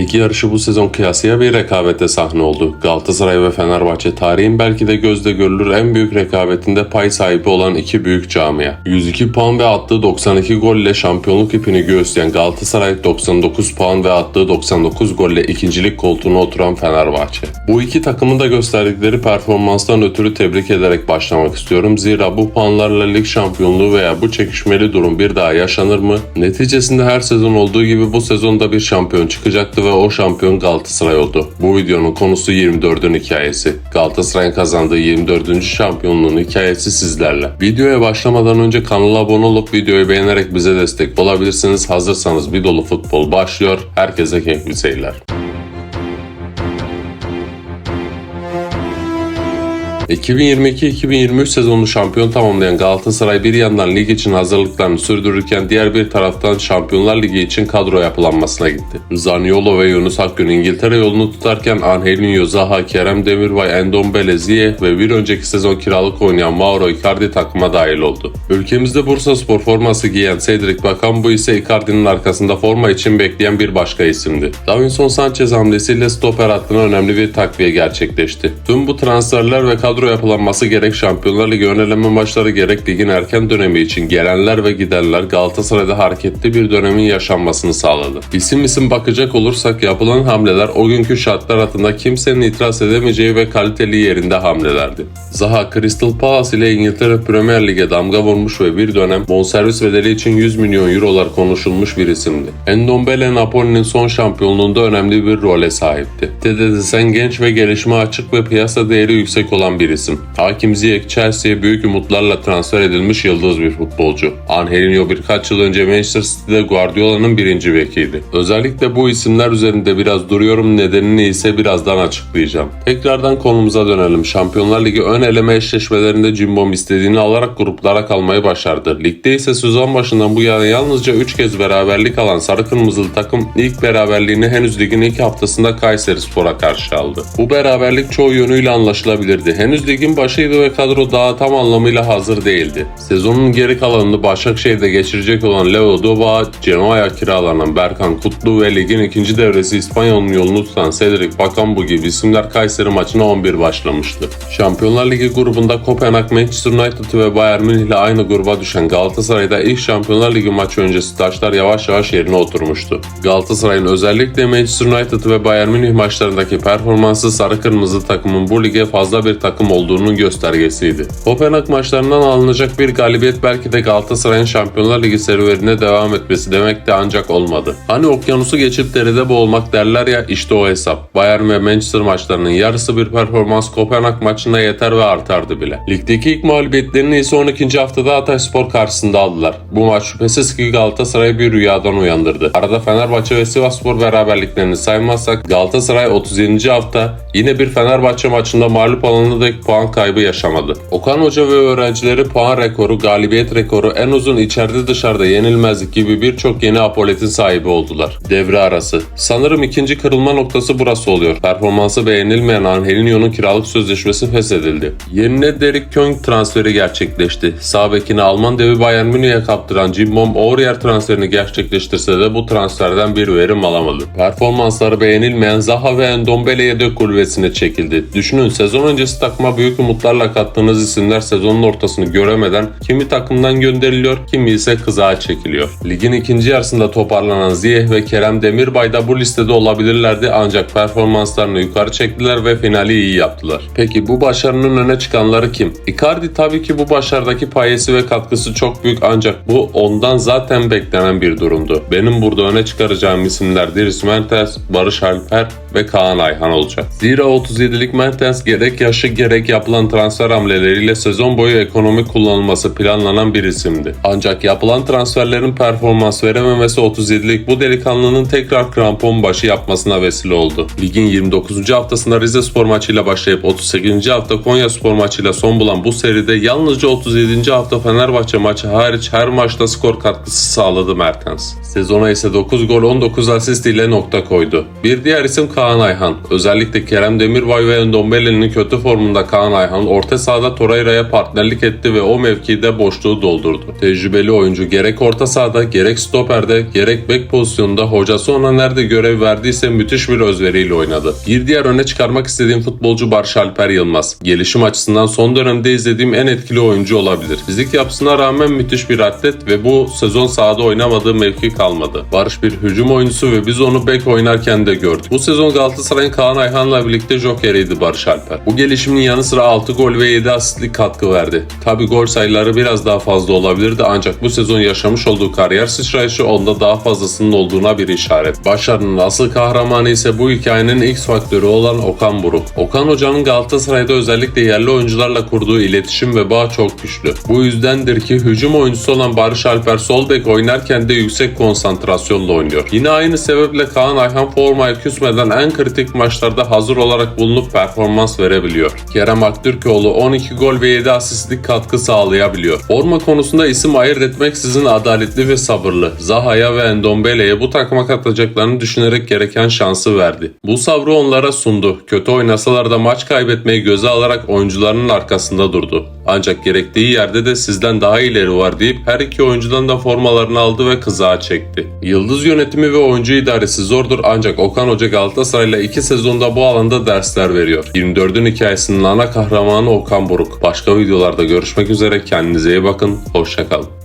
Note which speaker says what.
Speaker 1: Lig yarışı bu sezon kıyasıya bir rekabete sahne oldu. Galatasaray ve Fenerbahçe tarihin belki de gözde görülür en büyük rekabetinde pay sahibi olan iki büyük camia. 102 puan ve attığı 92 gol ile şampiyonluk ipini göğüsleyen Galatasaray 99 puan ve attığı 99 golle ikincilik koltuğuna oturan Fenerbahçe. Bu iki takımın da gösterdikleri performanstan ötürü tebrik ederek başlamak istiyorum. Zira bu puanlarla lig şampiyonluğu veya bu çekişmeli durum bir daha yaşanır mı? Neticesinde her sezon olduğu gibi bu sezonda bir şampiyon çıkacaktı ve o şampiyon Galatasaray oldu. Bu videonun konusu 24'ün hikayesi. Galatasaray'ın kazandığı 24. şampiyonluğun hikayesi sizlerle. Videoya başlamadan önce kanala abone olup videoyu beğenerek bize destek olabilirsiniz. Hazırsanız bir dolu futbol başlıyor. Herkese keyifli seyirler. 2022-2023 sezonunu şampiyon tamamlayan Galatasaray bir yandan lig için hazırlıklarını sürdürürken diğer bir taraftan Şampiyonlar Ligi için kadro yapılanmasına gitti. Zaniolo ve Yunus Akgün İngiltere yolunu tutarken Angelinho, Zaha, Kerem Demirbay, Endombele, Ziyech ve bir önceki sezon kiralık oynayan Mauro Icardi takıma dahil oldu. Ülkemizde Bursa Spor forması giyen Cedric Bakan ise Icardi'nin arkasında forma için bekleyen bir başka isimdi. Davinson Sanchez hamlesiyle stoper hattına önemli bir takviye gerçekleşti. Tüm bu transferler ve kadro yapılanması gerek Şampiyonlar Ligi ön eleme maçları gerek ligin erken dönemi için gelenler ve gidenler Galatasaray'da hareketli bir dönemin yaşanmasını sağladı. İsim isim bakacak olursak yapılan hamleler o günkü şartlar altında kimsenin itiraz edemeyeceği ve kaliteli yerinde hamlelerdi. Zaha Crystal Palace ile İngiltere Premier Lig'e damga vurmuş ve bir dönem bonservis bedeli için 100 milyon eurolar konuşulmuş bir isimdi. Endombele Napoli'nin son şampiyonluğunda önemli bir role sahipti. Dede desen genç ve gelişime açık ve piyasa değeri yüksek olan bir isim. Hakim Ziyech Chelsea'ye büyük umutlarla transfer edilmiş yıldız bir futbolcu. Angelinho birkaç yıl önce Manchester City'de Guardiola'nın birinci bekiydi. Özellikle bu isimler üzerinde biraz duruyorum nedenini ise birazdan açıklayacağım. Tekrardan konumuza dönelim. Şampiyonlar Ligi ön eleme eşleşmelerinde Cimbom istediğini alarak gruplara kalmayı başardı. Ligde ise sezon başından bu yana yalnızca 3 kez beraberlik alan Sarı Kırmızılı takım ilk beraberliğini henüz ligin ilk haftasında Kayseri Spor'a karşı aldı. Bu beraberlik çoğu yönüyle anlaşılabilirdi. Henüz ligin başıydı ve kadro daha tam anlamıyla hazır değildi. Sezonun geri kalanını Başakşehir'de geçirecek olan Leo Duba, Genoa'ya kiralanan Berkan Kutlu ve ligin ikinci devresi İspanya'nın yolunu tutan Cedric Bakambu gibi isimler Kayseri maçına 11 başlamıştı. Şampiyonlar Ligi grubunda Kopenhag, Manchester United ve Bayern Münih ile aynı gruba düşen Galatasaray'da ilk Şampiyonlar Ligi maçı öncesi taşlar yavaş yavaş yerine oturmuştu. Galatasaray'ın özellikle Manchester United ve Bayern Münih maçlarındaki performansı sarı kırmızı takımın bu lige fazla bir takım olduğunun göstergesiydi. Kopenhag maçlarından alınacak bir galibiyet belki de Galatasaray'ın Şampiyonlar Ligi serüvenine devam etmesi demek de ancak olmadı. Hani okyanusu geçip deride boğulmak derler ya işte o hesap. Bayern ve Manchester maçlarının yarısı bir performans Kopenhag maçına yeter ve artardı bile. Ligdeki ilk mağlubiyetlerini ise 12. haftada Hatayspor karşısında aldılar. Bu maç şüphesiz ki Galatasaray'ı bir rüyadan uyandırdı. Arada Fenerbahçe ve Sivasspor beraberliklerini saymazsak Galatasaray 37. hafta yine bir Fenerbahçe maçında mağlup alana dek puan kaybı yaşamadı. Okan Hoca ve öğrencileri puan rekoru, galibiyet rekoru, en uzun içeride dışarıda yenilmezlik gibi birçok yeni apoletin sahibi oldular. Devre arası. Sanırım ikinci kırılma noktası burası oluyor. Performansı beğenilmeyen Angelinho'nun kiralık sözleşmesi feshedildi. Yerine Derek Köng transferi gerçekleşti. Sağ bekini Alman devi Bayern Münih'e kaptıran Cimbom Aurier transferini gerçekleştirse de bu transferden bir verim alamadı. Performansları beğenilmeyen Zaha ve Endombele yedek kulübesine çekildi. Düşünün sezon öncesi takıma büyük umutlarla kattığınız isimler sezonun ortasını göremeden kimi takımdan gönderiliyor, kimi ise kızağa çekiliyor. Ligin ikinci yarısında toparlanan Ziyech ve Kerem Demirbay da bu listede olabilirlerdi ancak performanslarını yukarı çektiler ve finali iyi yaptılar. Peki bu başarının öne çıkanları kim? Icardi tabii ki bu başarıdaki payesi ve katkısı çok büyük ancak bu ondan zaten beklenen bir durumdu. Benim burada öne çıkaracağım isimler Dries Mertens, Barış Alper ve Kaan Ayhan olacak. Zira 37'lik Mertens gerek yaşı gerek yapılan transfer hamleleriyle sezon boyu ekonomik kullanılması planlanan bir isimdi. Ancak yapılan transferlerin performans verememesi 37'lik bu delikanlının tekrar krampon başı yapmasına vesile oldu. Ligin 29. haftasında Rize Spor maçıyla başlayıp 38. hafta Konya Spor maçıyla son bulan bu seride yalnızca 37. hafta Fenerbahçe maçı hariç her maçta skor katkısı sağladı Mertens. Sezona ise 9 gol 19 asist ile nokta koydu. Bir diğer isim Kaan Ayhan. Özellikle Kerem Demirbay ve Endombele'nin kötü formunda maçlarında Kaan Ayhan orta sahada Torreira'ya partnerlik etti ve o mevkide boşluğu doldurdu. Tecrübeli oyuncu gerek orta sahada gerek stoperde gerek bek pozisyonunda hocası ona nerede görev verdiyse müthiş bir özveriyle oynadı. Bir diğer öne çıkarmak istediğim futbolcu Barış Alper Yılmaz. Gelişim açısından son dönemde izlediğim en etkili oyuncu olabilir. Fizik yapısına rağmen müthiş bir atlet ve bu sezon sahada oynamadığı mevki kalmadı. Barış bir hücum oyuncusu ve biz onu bek oynarken de gördük. Bu sezon Galatasaray'ın Kaan Ayhan'la birlikte jokeriydi Barış Alper. Bu gelişimin yanı sıra 6 gol ve 7 asistlik katkı verdi. Tabi gol sayıları biraz daha fazla olabilirdi ancak bu sezon yaşamış olduğu kariyer sıçrayışı onda daha fazlasının olduğuna bir işaret. Başarının asıl kahramanı ise bu hikayenin X faktörü olan Okan Buruk. Okan Hoca'nın Galatasaray'da özellikle yerli oyuncularla kurduğu iletişim ve bağ çok güçlü. Bu yüzdendir ki hücum oyuncusu olan Barış Alper sol bek oynarken de yüksek konsantrasyonla oynuyor. Yine aynı sebeple Kaan Ayhan formaya küsmeden en kritik maçlarda hazır olarak bulunup performans verebiliyor. Kerem Aktürkoğlu 12 gol ve 7 asistlik katkı sağlayabiliyor. Forma konusunda isim ayırt etmeksizin adaletli ve sabırlı. Zaha'ya ve Endombele'ye bu takıma katacaklarını düşünerek gereken şansı verdi. Bu sabrı onlara sundu. Kötü oynasalar da maç kaybetmeyi göze alarak oyuncularının arkasında durdu. Ancak gerektiği yerde de sizden daha ileri var deyip her iki oyuncudan da formalarını aldı ve kızağa çekti. Yıldız yönetimi ve oyuncu idaresi zordur ancak Okan Hoca Galatasaray'la iki sezonda bu alanda dersler veriyor. 24'ün hikayesinin ana kahramanı Okan Buruk. Başka videolarda görüşmek üzere kendinize iyi bakın, hoşçakalın.